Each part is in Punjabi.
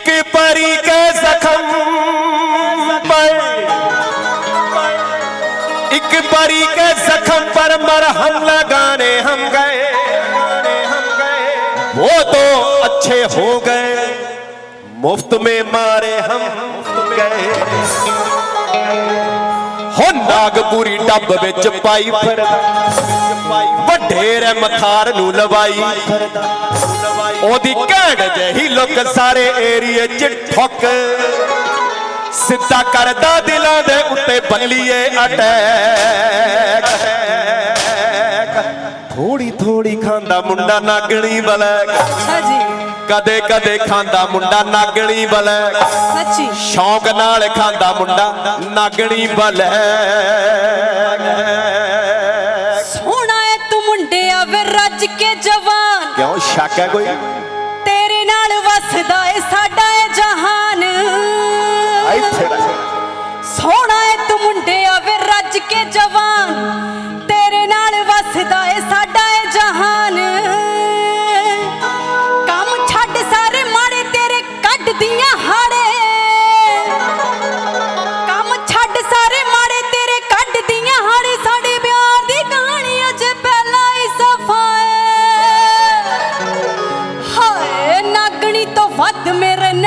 ਇੱਕ ਪਰੀ ਕੇ ਜ਼ਖਮ ਪਰ एक परी के जख्म पर मरहम लगाने हम गए वो तो अच्छे हो गए मुफ्त में मारे हम गए ਹੋ ਨਾਗਪੁਰੀ ਡੱਬ ਵਿੱਚ ਪਾਈ ਫਿਰਦਾ ਵੱਡੇ ਰੇ ਮਥਾਰ ਨੂੰ ਲਵਾਈ ਫਿਰਦਾ ਉਹਦੀ ਘੈਂਟ ਜਿਹੀ ਲੁੱਕ ਸਾਰੇ ਏਰੀਏ 'ਚ ਠੁੱਕ। ਸਿੱਧਾ ਕਰਦਾ ਦਿਲਾਂ ਦੇ ਉੱਤੇ ਬੱਲੀਏ ਅਟੈਕ ਥੋੜੀ ਥੋੜੀ ਖਾਂਦਾ ਮੁੰਡਾ ਨਾਗਣੀ ਬਲੈਕ। ਜੀ ਕਦੇ ਕਦੇ ਖਾਂਦਾ ਮੁੰਡਾ ਨਾਗਣੀ ਬਲੈਕ। ਸੱਚੀ। ਸ਼ੌਂਕ ਨਾਲ ਖਾਂਦਾ ਮੁੰਡਾ ਨਾਗਣੀ ਬਲੈਕ। ਸ਼ੱਕ ਹੈ ਕੋਈ? ਤੇਰੇ ਨਾਲ ਵਸਦਾ ਏ ਸਾਡਾ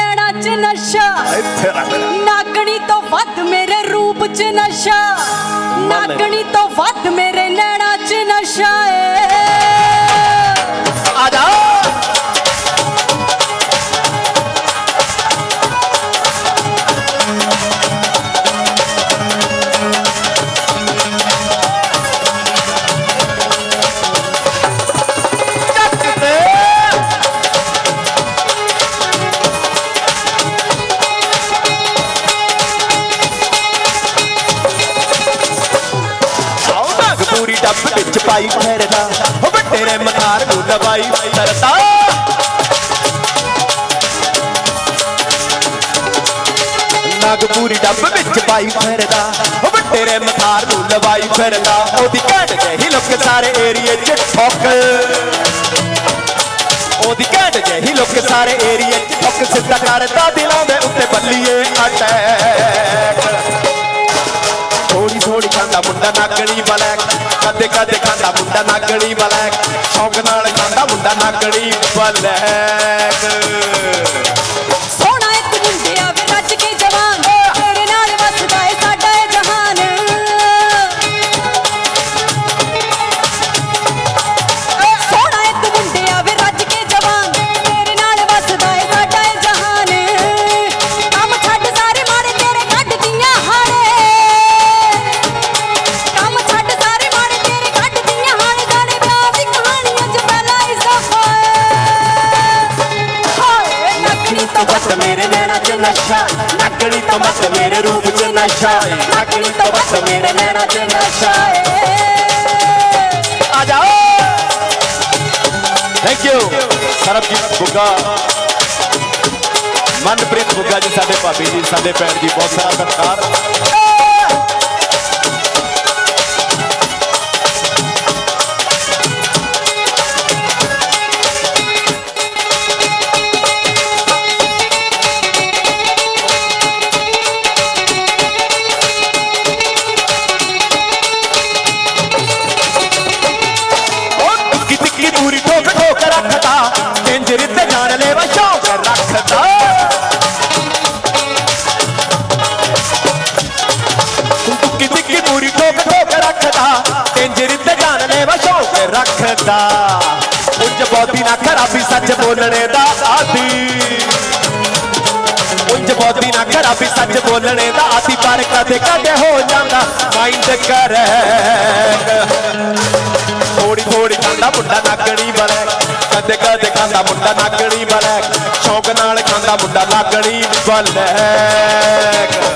ਨੈਣਾ 'ਚ ਨਸ਼ਾ। ਇੱਥੇ ਰੱਖ ਨਾਗਣੀ ਤੋਂ ਵੱਧ ਮੇਰੇ ਰੂਪ 'ਚ ਨਸ਼ਾ। ਨਾਗਣੀ ਤੋਂ ਵੱਧ ਮੇਰੇ ਨੈਣਾ 'ਚ ਨਸ਼ਾ ਏ। ਡੱਬ ਵਿੱਚ ਪਾਈ ਫਿਰਦਾ ਮਥਾਰ ਨੂੰ ਦਵਾਈ ਕਰਦਾ ਨਾਗਪੂਰੀ ਡੱਬ ਵਿੱਚ ਪਾਈ ਫਿਰਦਾ ਉਹ ਵੱਡੇ ਮਥਾਰ ਨੂੰ ਲਵਾਈ ਫਿਰਦਾ ਉਹਦੀ ਘੈਂਟ ਜਿਹੀ ਲੁੱਕ ਸਾਰੇ ਏਰੀਏ 'ਚ ਠੋਕ। ਉਹਦੀ ਘੈਂਟ ਜਿਹੀ ਲੁੱਕ ਸਾਰੇ ਏਰੀਏ 'ਚ ਠੋਕ। ਸਿੱਧਾ ਕਰਦਾ ਦਿਲਾਂ ਦੇ ਉੱਤੇ ਬੱਲੀਏ ਅਟੈਕ ਥੋੜੀ ਥੋੜੀ ਖਾਂਦਾ ਮੁੰਡਾ ਨਾਗਣੀ ਬਲੈਕ ਕਦੇ ਕਦੇ ਖਾਂਦਾ ਮੁੰਡਾ ਨਾਗਣੀ ਬਲੈਕ। ਸ਼ੌਂਕ ਨਾਲ ਖਾਂਦਾ ਮੁੰਡਾ ਨਾਗਣੀ ਬਲੈਕ। ਨਸ਼ਾ। ਨਾਗਣੀ ਤੋਂ ਬਸ ਮੇਰੇ ਰੂਪ 'ਚ ਨਸ਼ਾ ਨਾਗਣੀ ਤੋਂ ਬਸ ਮੇਰੇ ਨੈਣਾ 'ਚ ਨਸ਼ਾ ਆ ਜਾਓ। ਥੈਂਕ ਯੂ ਸਰਬਜੀਤ ਬੁੱਗਾ ਮਨਪ੍ਰੀਤ ਬੁੱਗਾ ਜੀ, ਸਾਡੇ ਭਾਬੀ ਜੀ, ਸਾਡੇ ਭੈਣ ਜੀ, ਬਹੁਤ ਸਾਰਾ ਸਤਿਕਾਰ। ਰੱਖਦਾ ਉਂਝ ਬਹੁਤੀ ਨਾ ਖਰਾਬੀ ਸੱਚ ਬੋਲਣੇ ਦਾ ਆਦੀ। ਉਂਝ ਬਹੁਤੀ ਨਾ ਖਰਾਬੀ ਸੱਚ ਬੋਲਣੇ ਦਾ ਆਦੀ। ਪਰ ਕਦੇ ਕਦੇ ਹੋ ਜਾਂਦਾ ਮਾਈਂਡ ਕਰੈਕ ਥੋੜੀ ਥੋੜੀ ਖਾਂਦਾ ਮੁੰਡਾ ਨਾਗਣੀ ਬਲੈਕ ਕਦੇ ਕਦੇ ਖਾਂਦਾ ਮੁੰਡਾ ਨਾਗਣੀ ਬਲੈਕ ਸ਼ੌਕ ਨਾਲ ਖਾਂਦਾ ਮੁੰਡਾ ਨਾਗਣੀ ਬਲੈ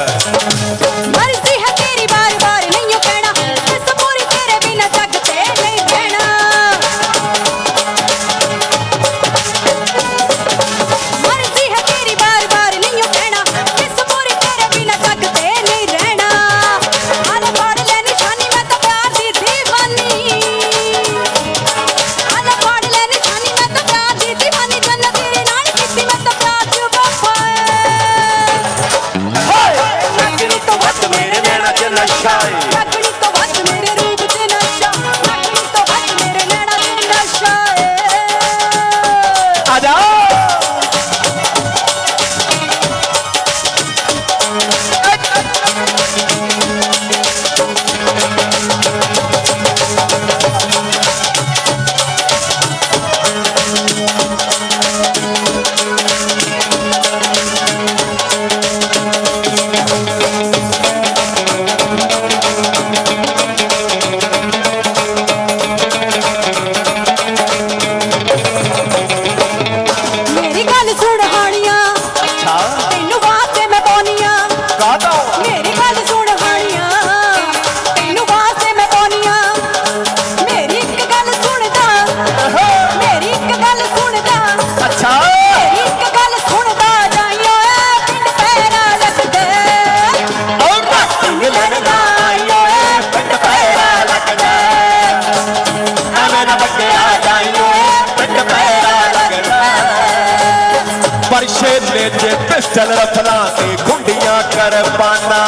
ਸ਼ੇਲੇ ਤੇ ਪਿਸਟਲ ਰੱਖਣਾ ਤੇ ਗੁੰਡੀਆਂ ਕਰਬਾਨਾ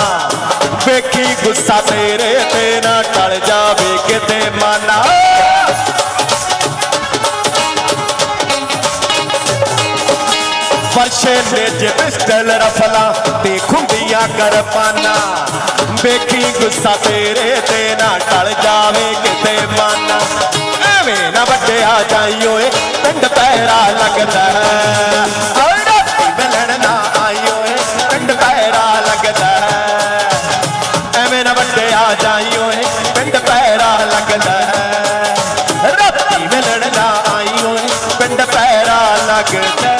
ਵੇਖੀ ਗੁੱਸਾ ਤੇਰੇ ਤੇ ਮਾਨਾ। ਸ਼ੇਲੇ ਜੇ ਪਿਸਟਲ ਰਫਲਾ ਤੇ ਖੁੰਡੀਆਂ ਕਰਬਾਨਾ ਵੇਖੀ ਗੁੱਸਾ ਤੇਰੇ ਤੇ ਨਾ ਨਾ ਵੱਡਿਆ ਜਾਈ ਓਏ, ਪਿੰਡ ਪੈਰਾ ਲੱਗਦਾ ਹੈ। ਰਾਤੀ ਮਿਲਣ ਨਾ ਆਈ ਓਏ, ਪਿੰਡ ਪੈਰਾ ਲੱਗਦਾ